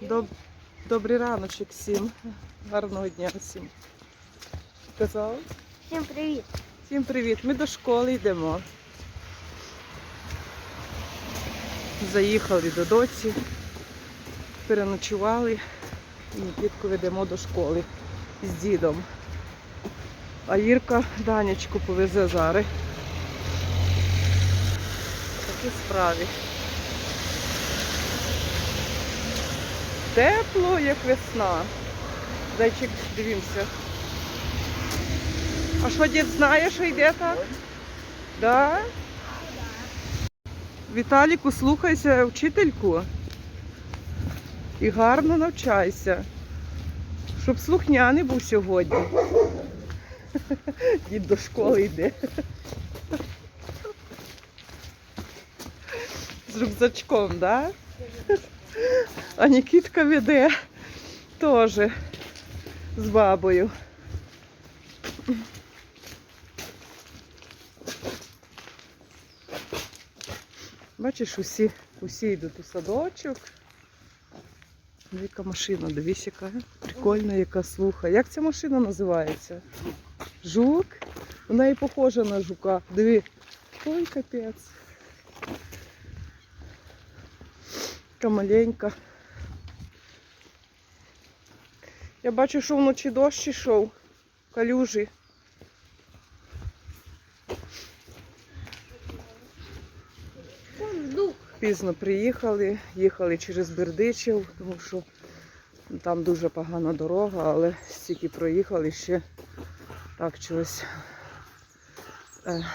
Доб... Добрий раночок всім. Гарного дня всім. Казав? Всім привіт. Всім привіт. Ми до школи йдемо. Заїхали до доці, переночували і Нікітку ведемо до школи з дідом. А Ірка Данечку повезе зараз. Такі справи. Тепло, як весна. Зайчик, дивімося. А що дід знає, що йде так? Да? Віталіку, слухайся вчительку. І гарно навчайся. Щоб слухняний був сьогодні. Дід до школи йде. З рюкзачком, да? А Нікітка веде теж з бабою. Бачиш, усі, усі йдуть у садочок. Яка машина, дивись, яка прикольна, яка слуха. Як ця машина називається? Жук? Вона і похожа на жука. Диви. Ой, капець. Така маленька. Я бачу, що вночі дощ ішов. Калюжі. Пізно приїхали, їхали через Бердичів, тому що там дуже погана дорога, але стільки проїхали ще так чогось е,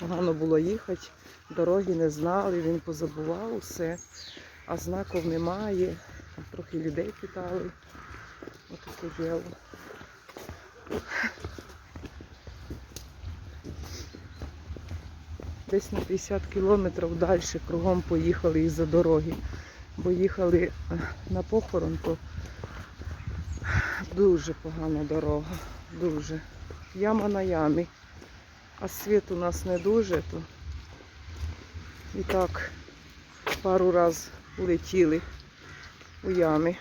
погано було їхати. Дороги не знали, він позабував усе, а знаків немає. Там Трохи людей питали. Отаке діло. Десь на 50 кілометрів далі кругом поїхали із-за дороги. Бо їхали е, на похорон, то дуже погана дорога. Дуже. Яма на ямі. А світ у нас не дуже, то і так пару раз улетіли у ямі.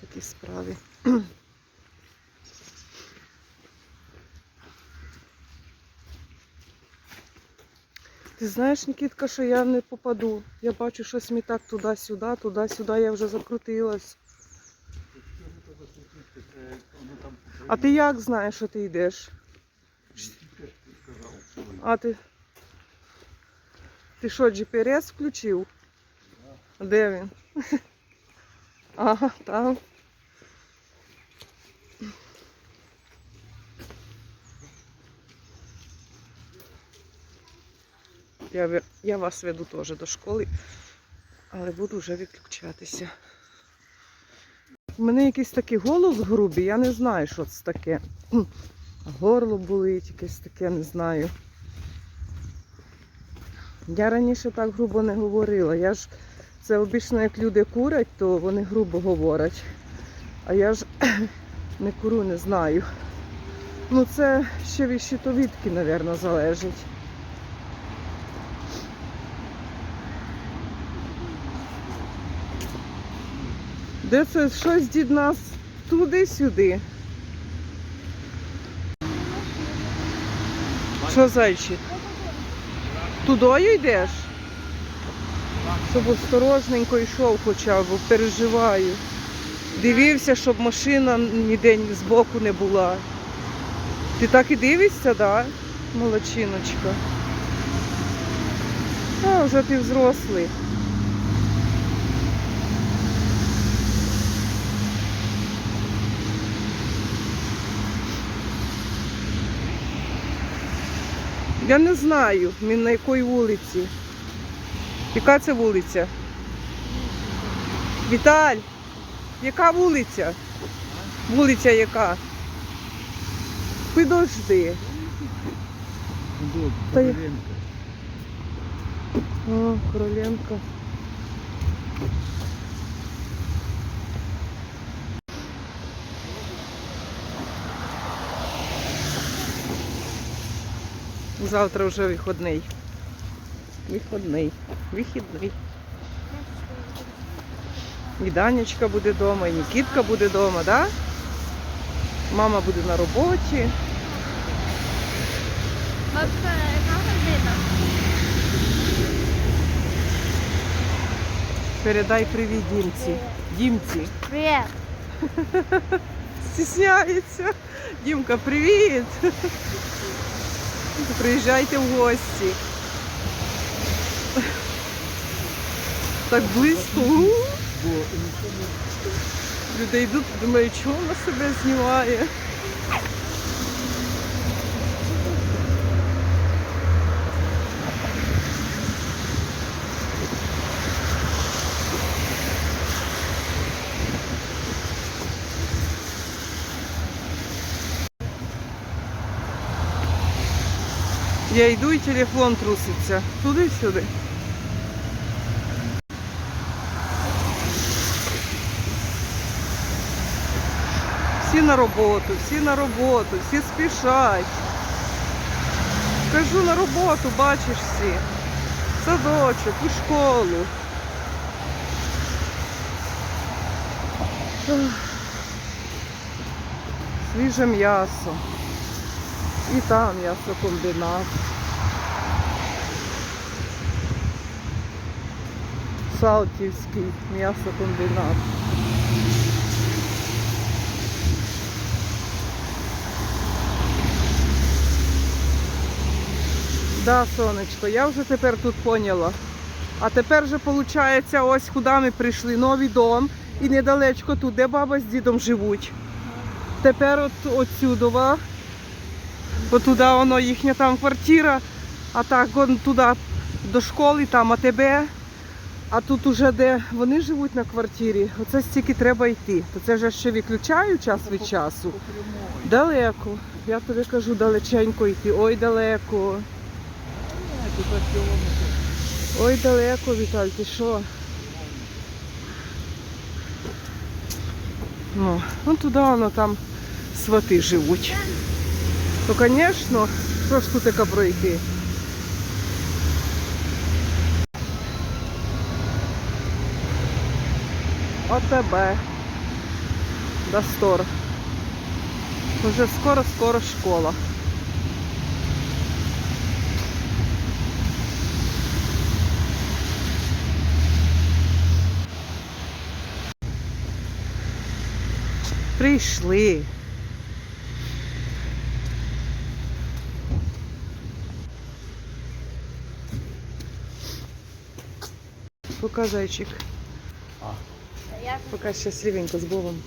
Такі справи. Ти знаєш, Нікітка, що я не попаду. Я бачу, щось мені так туди-сюди, туди-сюди, я вже закрутилась. А ти як знаєш, що ти йдеш? А ти. Ти що, GPS включив? Де він? Ага, там. Я, я вас веду теж до школи, але буду вже відключатися. У мене якийсь такий голос грубий, я не знаю, що це таке. Горло болить, якесь таке, не знаю. Я раніше так грубо не говорила. Я ж це обично, як люди курять, то вони грубо говорять. А я ж не курю, не знаю. Ну це ще від щитовідки, мабуть, залежить. Де це щось дід нас туди-сюди? Що зайчик? Тудою йдеш? Щоб осторожненько йшов хоча б, переживаю. Дивився, щоб машина ніде збоку не була. Ти так і дивишся? Да? Молодчиночка. А, вже ти взрослий. Я не знаю, він на якій вулиці. Яка це вулиця? Віталь, яка вулиця? Вулиця яка? Підожди. Та О, Короленко. Завтра вже вихідний. Вихідний. Вихідний. І Данечка буде вдома, і Нікітка буде вдома, да? Мама буде на роботі. Бабка, яка година? Передай привіт Дімці. Дімці. Привіт. Стісняється. Дімка, привіт. Приїжджайте в гості. Так близько. Люди йдуть, думають, чого вона себе знімає. Я йду і телефон труситься. Туди-сюди. Всі на роботу, всі на роботу, всі спішать. Кажу на роботу, бачиш всі. Садочок, у школу. Свіже м'ясо. І там м'ясокомбінат. Салтівський м'ясокомбінат. Да, сонечко, я вже тепер тут поняла. А тепер же виходить, ось куди ми прийшли, новий дом. І недалечко тут, де баба з дідом живуть. Тепер от отсюдова Бо туди воно їхня там квартира, а так он туди до школи, там АТБ. А тут уже де вони живуть на квартирі, оце стільки треба йти. То це ж ще виключаю час від часу. Далеко. Я тобі кажу, далеченько йти. Ой, далеко. Ой, далеко, Віталь, ти що? Ну, ну туди воно там свати живуть. То, звісно, що ж тут таке пройти? ОТБ. Достор. Уже скоро-скоро школа. Прийшли. Пока зайчик. Пока щасливенько з Богом.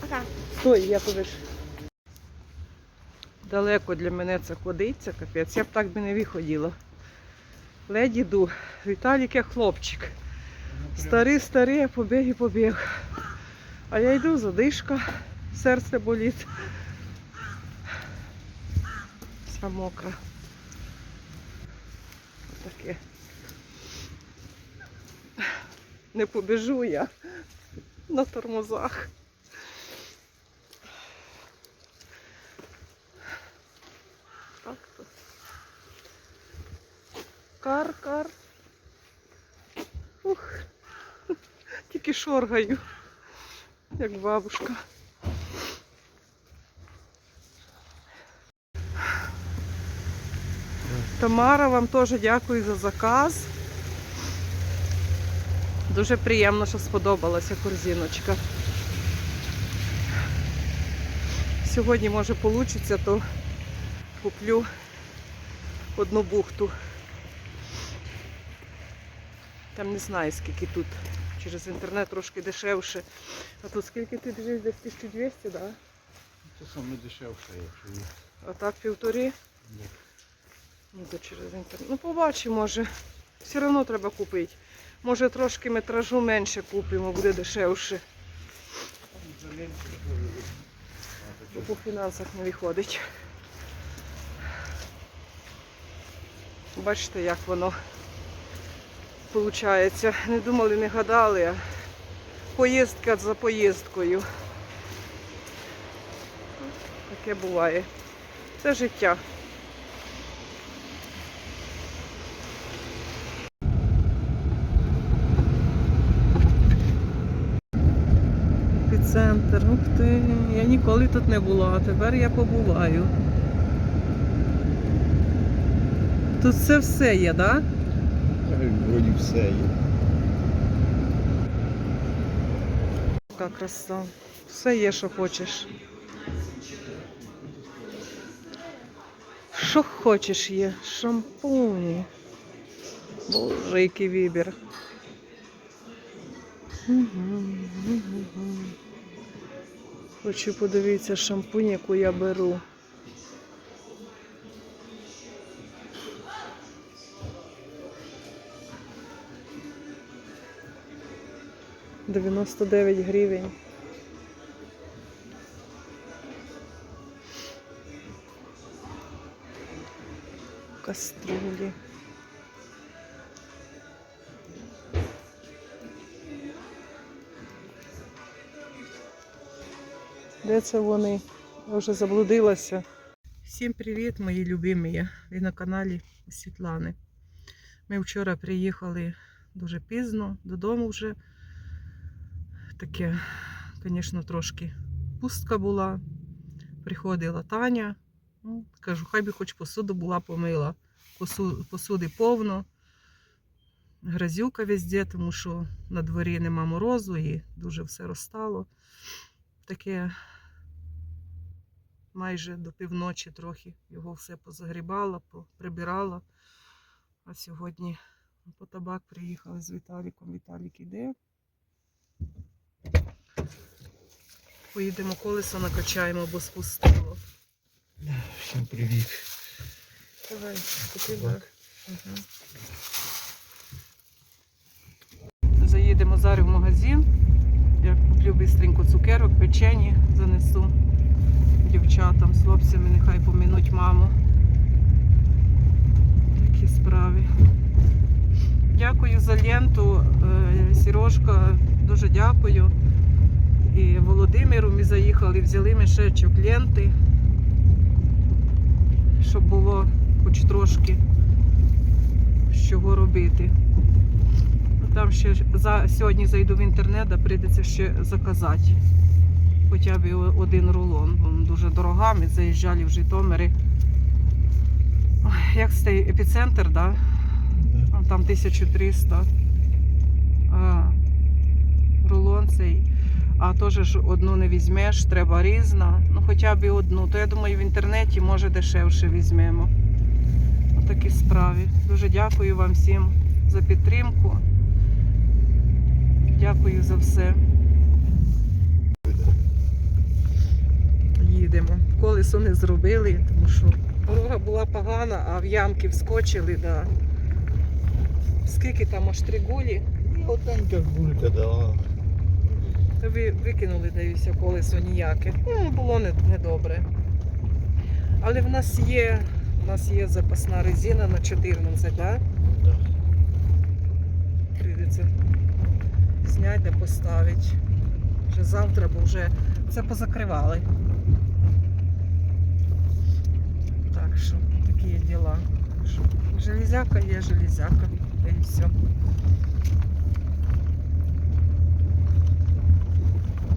пока. Стой, я ж. Далеко для мене це ходиться, капець. Я б так би не виходила. Ледь іду. Віталік як хлопчик. Старий, старий, побіг і побіг. А я йду, задишка, серце болить. Вся мокра. Таке. Не побіжу я на тормозах. Так то. Кар, кар. Ух. Тільки шоргаю, як бабушка. Тамара, вам теж дякую за заказ. Дуже приємно, що сподобалася корзиночка. Сьогодні, може, вийде, то куплю одну бухту. Там не знаю, скільки тут. Через інтернет трошки дешевше. А тут скільки ти дивись, десь 1200, так? Да? Це саме дешевше, якщо є. А так півтори? Ні. Ну, то через інтернет. Ну, побачимо, може. Все одно треба купити. Може трошки метражу менше купимо, буде дешевше. Бо по фінансах не виходить. Бачите, як воно виходить. Не думали, не гадали, а поїздка за поїздкою. Таке буває. Це життя. Епіцентр. Ух ти, я ніколи тут не була, а тепер я побуваю. Тут це все є, так? Да? Вроді все є. Така краса. Все є, що хочеш. Що хочеш є? Шампуні. Боже, який вибір. Мгм, мгм. Хочу подивитися шампунь, яку я беру. Дев'яносто дев'ять гривень. Каструлі. Де це вони? Я вже заблудилася. Всім привіт, мої любимі. Ви на каналі Світлани. Ми вчора приїхали дуже пізно додому вже. Таке, звісно, трошки пустка була. Приходила Таня. Ну, кажу, хай би хоч посуду була помила. Посуди повно. Грязюка везде, тому що на дворі нема морозу і дуже все розстало. Таке майже до півночі трохи його все позагрібала, прибирала. А сьогодні по табак приїхали з Віталіком. Віталік іде. Поїдемо колесо накачаємо, бо спустило. Всім привіт. Давай, купи Так. Ага. Заїдемо зараз в магазин. Я куплю бистренько цукерок, печені занесу дівчатам з хлопцями, нехай помінуть маму. Такі справи. Дякую за ленту. Е, Сірожка, дуже дякую. І Володимиру ми заїхали, взяли мішечок ленти, щоб було хоч трошки з чого робити. Ну, Там ще за, сьогодні зайду в інтернет, а прийдеться ще заказати. Хоча б один рулон. Він дуже дорога. Ми заїжджали в Житомирі. Як цей епіцентр, да? Там 1300. А, рулон цей. А теж ж одну не візьмеш, треба різна. Ну хоча б і одну. То я думаю, в інтернеті може дешевше візьмемо. Отакі справи. Дуже дякую вам всім за підтримку. Дякую за все. Їдемо. Колесо не зробили, тому що дорога була погана, а в ямки вскочили. Да. Скільки там аж три гулі? Отенька гулька, да. Та ви викинули, дивіться, колесо ніяке. Ну, було не, недобре. Але в нас є, в нас є запасна резина на 14, так? Да. Прийдеться зняти, поставити. Вже завтра, бо вже це позакривали. Так що такі діла. Железяка є железяка. Та і все.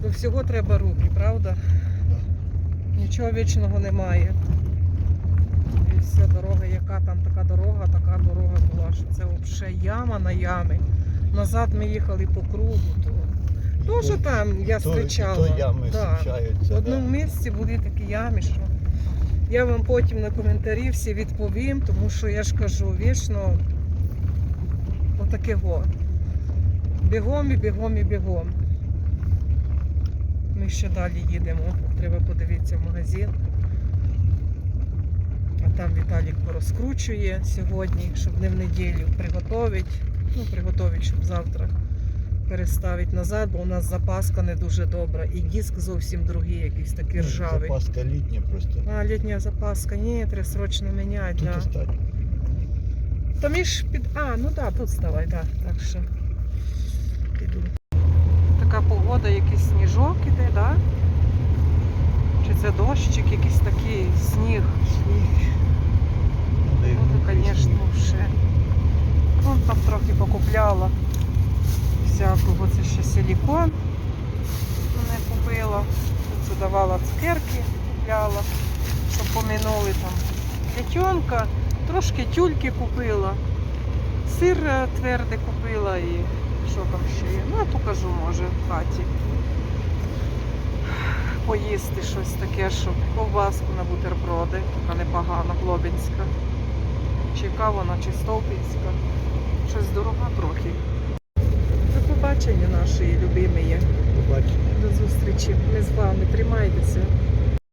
До всього треба руки, правда? Нічого вічного немає. І вся дорога, яка там така дорога, така дорога була, що це взагалі яма на ямі. Назад ми їхали по кругу, то Тоже там я зустрічала. Ями Да. В одному місці були такі ями, що я вам потім на коментарі всі відповім, тому що я ж кажу, вічно отаке го. Бігом і бігом і бігом. Ми ще далі їдемо. Треба подивитися в магазин. А там Віталік порозкручує сьогодні, щоб не в неділю приготовить. Ну, приготовить, щоб завтра переставити назад, бо у нас запаска не дуже добра. І диск зовсім другий, якийсь такий Ну, ржавий. Запаска літня просто. А, літня запаска, ні, треба срочно міняти. Тут Да. остань. Та між під. А, ну так, да, тут ставай, да. так що піду. Така погода, якийсь сніжок іде, да? Чи це дощик, якийсь такий сніг. Ну, звісно, вже. Вон там трохи покупляла всякого. Це ще силікон. Не купила. Тут давала цукерки, купляла, щоб помінули там. Дитьонка, трошки тюльки купила. Сир е, твердий купила і що там ще є. Ну, я покажу, може, в хаті. Поїсти щось таке, щоб ковбаску на бутерброди, така непогана, глобінська. Чи яка вона, чи стовпінська. Щось дорога трохи. Побачення нашої. Побачення. До зустрічі. Ми з вами. Тримайтеся.